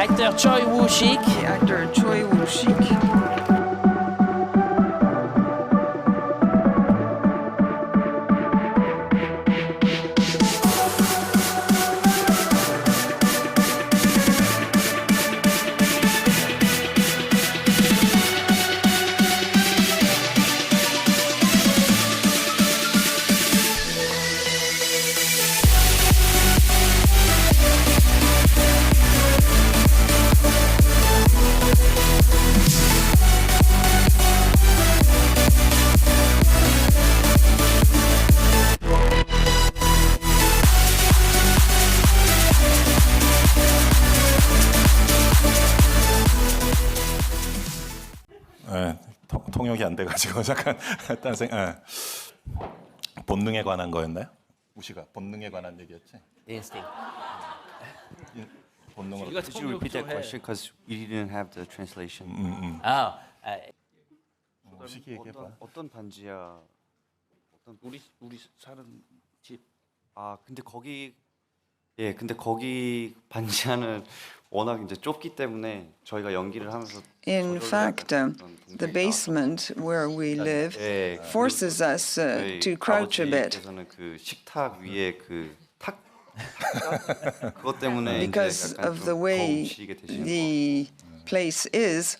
L'acteur Choi Woo-shik actor Choi Woo-shik. 예, 통, 통역이 안 돼가지고 잠깐 딴 생. 예. 본능에 관한 거였나요? 우시가 본능에 관한 얘기였지. instinct. 본능으로. 이거 Could you repeat that question? Because we didn't have the translation. 아, 아, 우시기 얘기해봐. 어떤, 어떤 반지야? 우리 우리 사는 집 아 근데 거기 예 근데 거기 반지하는 워낙 이제 좁기 때문에 저희가 연기를 하면서 In fact, um, the basement where we live 예, forces us uh, 저희 to crouch a bit 아버지께서는 그 식탁 위에 그탁 그것 때문에 because 이제 약간 of 좀 the way 더우시게 되시는 거. the place is.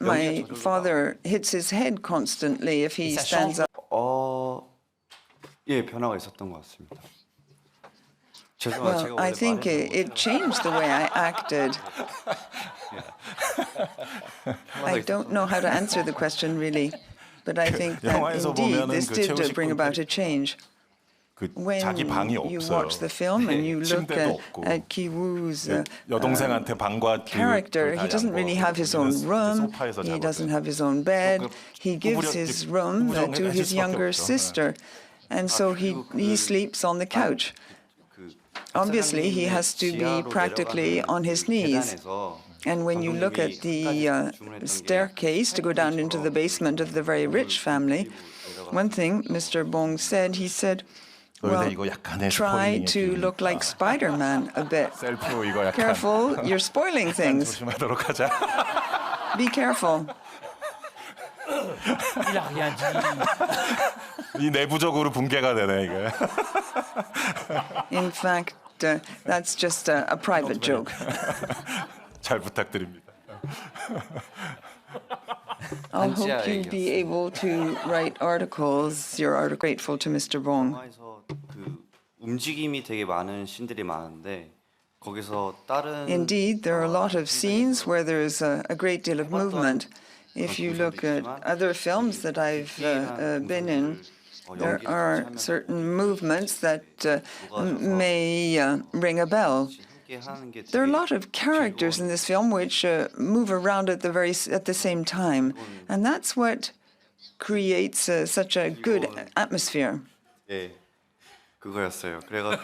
My father hits his head constantly if he stands up. 어, 예 변화가 있었던 것 같습니다. well, I think it, it, changed the way I acted. I don't know how to answer the question really, but I think that indeed this did bring about a change. when you watch the film and you look at, at Ki-woo's uh, um, character, he doesn't really have his own room, he doesn't have his own bed, he gives his room to his younger sister, and so he, he sleeps on the couch obviously he has to be practically on his knees. And when you look at the uh, staircase to go down into the basement of the very rich family, one thing Mr. Bong said, he said, well, try to look like Spider-Man a bit. Careful, you're spoiling things. Be careful. In fact, uh, that's just a, a private joke. 잘 부탁드립니다. I 반지하 hope you'll be able to write articles. You're art- grateful to Mr. Bong. 영화에서 그 움직임이 되게 많은 씬들이 많은데 거기서 다른 Indeed, there are a lot of scenes where there's a, a great deal of movement. If you look at other films that I've uh, uh, been in, there are certain movements that uh, m- may uh, ring a bell. 함께 하는 게 There are a 되게 lot of characters in this film which uh, move around at the very s- at the same time, and that's what creates uh, such a good atmosphere. 예 그거였어요. 그래가지고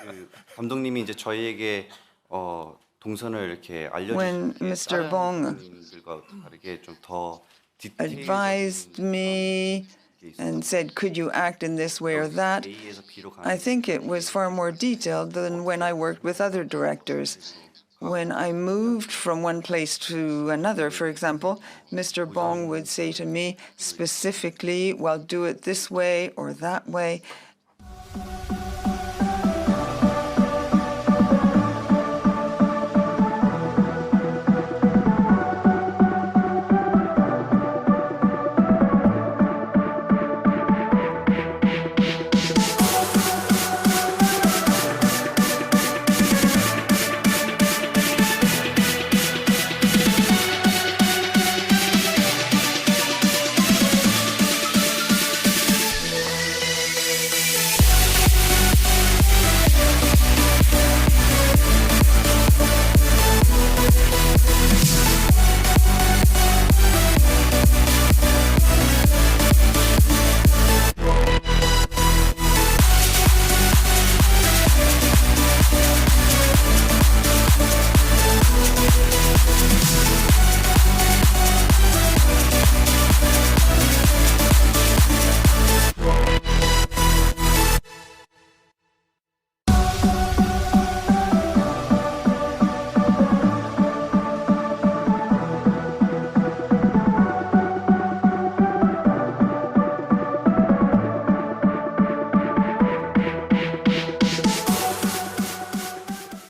그 감독님이 이제 저희에게 어 동선을 이렇게 When 알려주신 게 Mr. 다른 Bong 분들과 다르게 좀더 Advised me and said, "Could you act in this way or that?" I think it was far more detailed than when I worked with other directors. When I moved from one place to another, for example, Mr. Bong would say to me specifically, well, do it this way or that way.